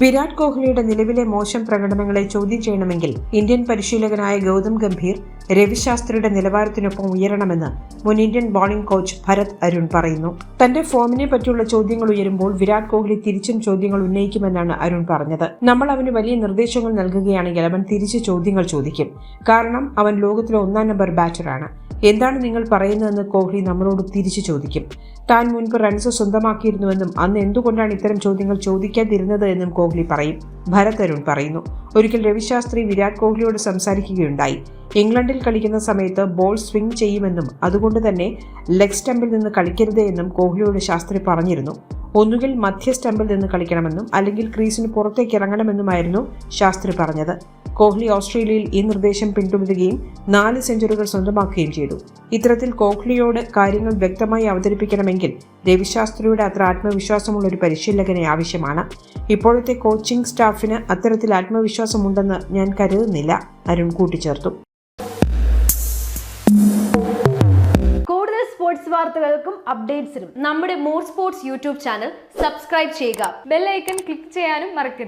വിരാട് കോഹ്ലിയുടെ നിലവിലെ മോശം പ്രകടനങ്ങളെ ചോദ്യം ചെയ്യണമെങ്കിൽ ഇന്ത്യൻ പരിശീലകനായ ഗൗതം ഗംഭീർ രവിശാസ്ത്രിയുടെ നിലവാരത്തിനൊപ്പം ഉയരണമെന്ന് മുൻ Indian bowling coach Bharat Arun പറയുന്നു. തന്റെ ഫോമിനെ പറ്റിയുള്ള ചോദ്യങ്ങൾ ഉയരുമ്പോൾ വിരാട് കോഹ്ലി തിരിച്ചും ചോദ്യങ്ങൾ ഉന്നയിക്കുമെന്നാണ് അരുൺ പറഞ്ഞത്. നമ്മൾ അവന് വലിയ നിർദ്ദേശങ്ങൾ നൽകുകയാണെങ്കിൽ അവൻ തിരിച്ച് ചോദ്യങ്ങൾ ചോദിക്കും. കാരണം അവൻ ലോകത്തിലെ ഒന്നാം നമ്പർ ബാറ്ററാണ്. എന്താണ് നിങ്ങൾ പറയുന്നതെന്ന് കോഹ്ലി നമ്മളോട് തിരിച്ചു ചോദിക്കും. താൻ മുൻപ് റൺസ് സ്വന്തമാക്കിയിരുന്നുവെന്നും അന്ന് എന്തുകൊണ്ടാണ് ഇത്തരം ചോദ്യങ്ങൾ ചോദിക്കാതിരുന്നത് എന്നും കോഹ്ലി പറയും. ഭരത് അരുൺ പറയുന്നു ഒരിക്കൽ രവിശാസ്ത്രി വിരാട് കോഹ്ലിയോട് സംസാരിക്കുകയുണ്ടായി. ഇംഗ്ലണ്ടിൽ കളിക്കുന്ന സമയത്ത് ബോൾ സ്വിംഗ് ചെയ്യുമെന്നും അതുകൊണ്ട് തന്നെ ലെഗ് സ്റ്റമ്പിൽ നിന്ന് കളിക്കരുത് എന്നും കോഹ്ലിയോട് ശാസ്ത്രി പറഞ്ഞിരുന്നു. ഒന്നുകിൽ മധ്യ സ്റ്റമ്പിൽ നിന്ന് കളിക്കണമെന്നും അല്ലെങ്കിൽ ക്രീസിന് പുറത്തേക്ക് ഇറങ്ങണമെന്നുമായിരുന്നു ശാസ്ത്രി പറഞ്ഞത്. കോഹ്ലി ഓസ്ട്രേലിയയിൽ ഈ നിർദ്ദേശം പിന്തുടരുകയും നാല് സെഞ്ചുറികൾ സ്വന്തമാക്കുകയും ചെയ്തു. ഇത്തരത്തിൽ കോഹ്ലിയോട് കാര്യങ്ങൾ വ്യക്തമായി അവതരിപ്പിക്കണമെങ്കിൽ രവിശാസ്ത്രിയുടെ അത്ര ആത്മവിശ്വാസമുള്ള ഒരു പരിശീലകനെ ആവശ്യമാണ്. ഇപ്പോഴത്തെ കോച്ചിംഗ് സ്റ്റാഫിന് അത്തരത്തിൽ ആത്മവിശ്വാസമുണ്ടെന്ന് ഞാൻ കരുതുന്നില്ല അരുൺ കൂട്ടിച്ചേർത്തു. കൂടുതൽ സ്പോർട്സ് വാർത്തകൾക്കും അപ്ഡേറ്റ്സിനും നമ്മുടെ more sports YouTube channel subscribe ചെയ്യുക. ബെല്ലൈക്കൺ ക്ലിക്ക് ചെയ്യാനും മറക്കരുത്.